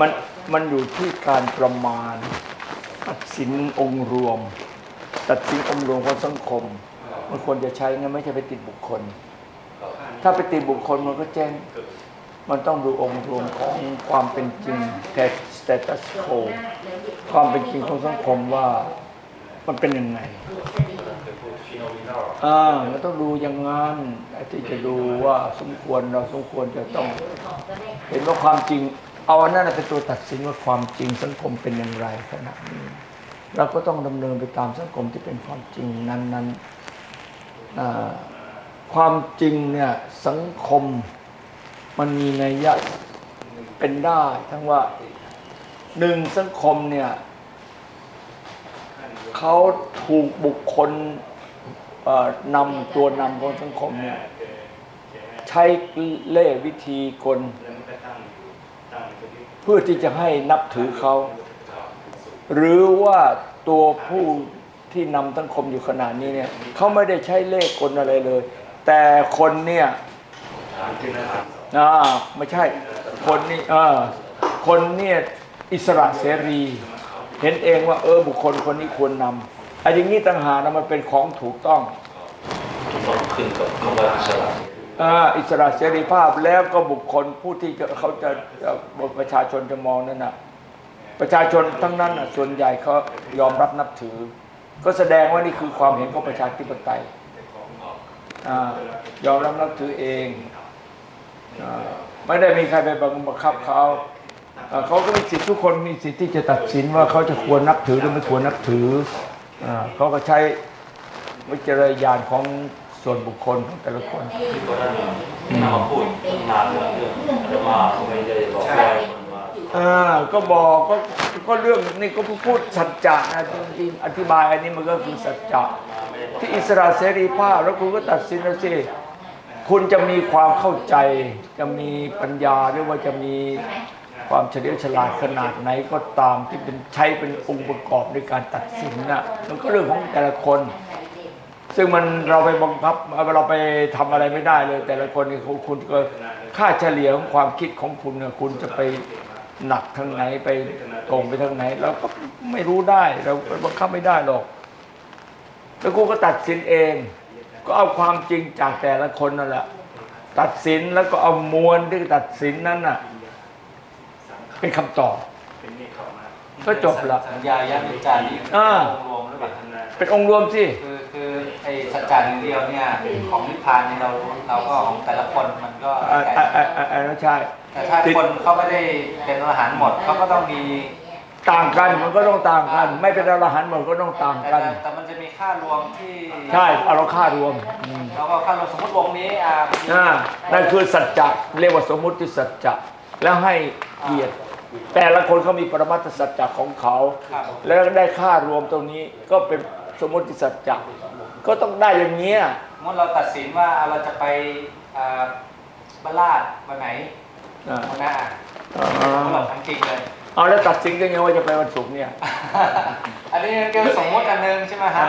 มันมันอยู่ที่การประมาณตัดสินองค์รวม ตัดสินองค์รวมของสังคม มันควรจะใช้งั้นไม่ใช่ไปติดบุคคล ถ้าไปติดบุคคลมันก็แจ้งมันต้องดูองค์รวมของความเป็นจริงแต่ status quo ความเป็นจริงของสังคมว่ามันเป็นยังไงอ่ามันต้องดูอย่างงั้นที่จะดูว่าสมควรเราสมควรจะต้อง เห็นว่าความจริง เอาอันนั้นเป็นตัวตัดสินว่าความจริงสังคมเป็นอย่างไรขณะนี้เราก็ต้องดำเนินไปตามสังคมที่เป็นความจริงนั้นๆความจริงเนี่ยสังคมมันมีนัยยะเป็นได้ ทั้งว่าหนึ่งสังคมเนี่ยเขาถูกบุคคลนำตัวนำของสังคมเนี่ยใช้เล่ห์วิธีกล เพื่อที่จะให้นับถือเขา หรือว่าตัวผู้ที่นำสังคมอยู่ขนาดนี้เนี่ยเขาไม่ได้ใช้เลขกลอะไรเลย แต่คนเนี่ยอ่าไม่ใช่ คนนี่อ่าคนเนี่ยอิสระเสรี เห็นเองว่า เออบุคคลคนนี้ควรนำไอ้อย่างนี้ต่างหากนะมันเป็นของถูกต้องต้องขึ้นกับคำว่าอิสระ อิสระเสรีภาพแล้วก็บุคคลผู้ที่เขาจะประชาชนจะมองนั่นน่ะประชาชนทั้งนั้นส่วนใหญ่เขายอมรับนับถือ ก็แสดงว่านี่คือความเห็นของประชาธิปไตยอยอมรับนับถือเองอไม่ได้มีใครไปบังคับเขาเขาก็มีสิทธิทุกคนมีสิทธิ์ที่จะตัดสินว่าเขาจะควรนับถือหรือไม่ควรนับถืออเขาก็ใช้วิจารณญาณของ ส่วนบุคคลของแต่ละคนที่ก็ได้นำมาพูดนานเรื่องเรื่องอาตมาไม่ได้บอกว่าอ่าก็บอกก็ก็เรื่องนี่ก็พูดสัจจะนะจริงๆอธิบายอันนี้มันก็คือสัจจะที่อิสระเสรีภาพแล้วคุณก็ตัดสินแล้วสิคุณจะมีความเข้าใจ จะมีปัญญาหรือว่าจะมีความเฉลียวฉลาดขนาดไหนก็ตามที่เป็นใช้เป็นองค์ประกอบในการตัดสินน่ะมันก็เรื่องของแต่ละคน ซึ่งมันเราไปบังคับเราไปทำอะไรไม่ได้เลย แต่ละคนนี่คุณคุณก็ค่าเฉลี่ยของความคิดของคุณเนี่ยคุณจะไปหนักทางไหนไปตรงไปทางไหนเราก็ไม่รู้ได้เราบังคับไม่ได้หรอก แล้วกูก็ตัดสินเอง ก็เอาความจริงจากแต่ละคนนั่นแหละตัดสินแล้วก็เอามวลที่ตัดสินนั้นน่ะ เป็นคำตอบก็จบละสัญญายันวิจารณ์นี่อ่ารวมหรือเปล่าเป็นองค์รวมสิคือคือ ไอ้สัจจาหนึ่งเดียวเนี่ยของนิพพานเนี่ยเราเราก็ของแต่ละคนมันก็อ่าแตกอ่าต่างอ่าอ่าอ่าใช่ แต่ถ้าคนเขาไม่ได้เป็นอรหันต์หมดเขาก็ต้องมีต่างกันมันก็ต้องต่างกัน ไม่เป็นอรหันต์หมดก็ต้องต่างแต่กัน แต่แต่มันจะมีค่ารวมที่ใช่เอาเราค่ารวมอืมเราก็ค่ารวมสมมติวงนี้อ่ามีอ่านั่นคือสัจจะเรียกว่าสมมุติสัจจะแล้วให้เกียรติแต่ละคนเขามีปรมัตถสัจจะของเขา ครับแล้วได้ค่ารวมตรงนี้ก็เป็นสมมติสัจจะ ก็ต้องได้อย่างเงี้ยสมมติเราตัดสินว่าเราจะไปอ่าบ้านลาดวันไหนอ่าวันหน้าอ่าเราทำจริงเลยเอาแล้วตัดสินกันยังว่าจะไปวันศุกร์เนี่ย อันนี้เป็นสมมุติอันหนึงใช่ไหมฮะฮะ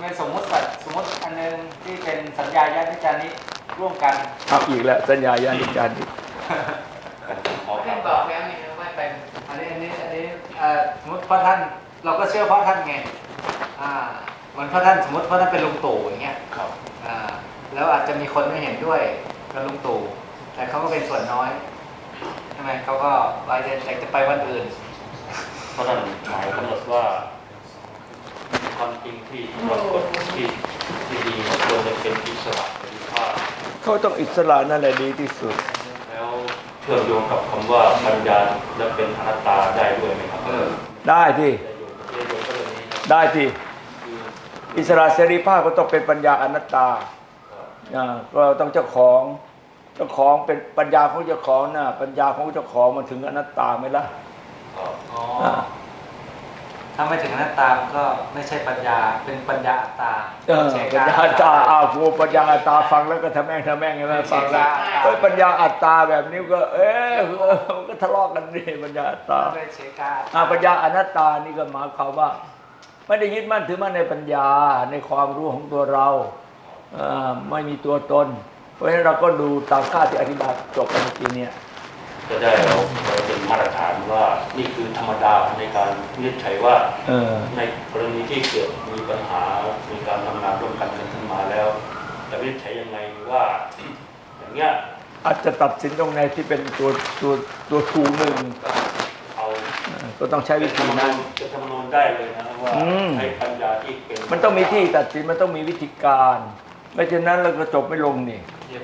เป็นสมมุติสัตว์สมมุติอันหนึงที่เป็นสัญญาญาติจานี้ร่วมกันเอาอีกแล้วสัญญาญาณิจารย์อีกขอท่าถานมบอกแล้วนี่นะว่าเป็นอันนี้อันนี้อันนี้เอ่อสมมติเพราะท่านเราก็เชื่อเพราะท่านไงอ่าเห มือนเพราะท่านสมมติเพราะท่านเป็นลุงตู่อย่างเงี้ยครับอ่าแล้วอาจจะมีคนไม่เห็นด้วยกับลุงตู่แต่เขาก็เป็นส่วนน้อยใช่ไหมเขาก็ไปเดินแต่จะไปวันอื่นเพราะนั้นหมายกำหนดว่าความจริงที่ปรากฏที่ที่ดีควรจะเป็นอิสระเสรีภาพเขาต้องอิสระนั่นแหละดีที่สุด แล้วเชื่อมโยงกับคำว่าปัญญาและเป็นอนัตตาได้ด้วยไหมครับเออได้ที่จะโยงจะโยงก็เรื่องนี้ได้ที่คื ออิสระเสรีภาพก็ต้องเป็นปัญญาอนัตตาอ่าก็ต้องเจ้าของเจ้าของเป็นปัญญาของเจ้าของน่ะปัญญาของเจ้าของมันถึงอนัตตาไหมล่ะครับอ๋ออ่าถ้าไม่ถึงหน้าตามก็ไม่ใช่ปัญญาเป็นปัญญาอัตตาเออเฉปัญญาอัตตาอ้าวโหปัญญาอัตตาฟังแล้วก็ทำแม่งทำแม่งใช่ไหมฟังแล้วเอ้ยปัญญาอัตตาแบบนี้ก็ เอ๊ะเออมันก็ทะเลาะกันดิปัญญาอัตตาด้วยเฉกาอ่าปัญญาอนัตตานี่ก็หมายความว่า ไม่ได้ยึดมั่นถือมั่นในปัญญาในความรู้ของตัวเราอ่าไม่มีตัวตน เพราะฉะนั้นเราก็ดูตามค่าที่อธิบายจบไปเมื่อกี้เนี่ยจะได้เราเราเป็นมาตรฐานว่านี่คือธรรมดาในการวินิจฉัยว่าเออในกรณีที่เกิดมีปัญหามีการทำงานร่วมกันกันขึ้นมาแล้วจะวินิจฉัยยังไงว่า อย่างเงี้ยอาจจะตัดสินตรงไหนที่เป็นตัวตัวตัวทูหนึ่งเอาเออ ก็ต้องใช้วิธีนั้นจะคำนวณได้เลยนะว่าอืมใช้ปัญญาที่เป็นมันต้องมีที่ตัดสินมันต้องมีวิธีการไม่เช่นนั้นเราก็จบไม่ลงนี่อย่า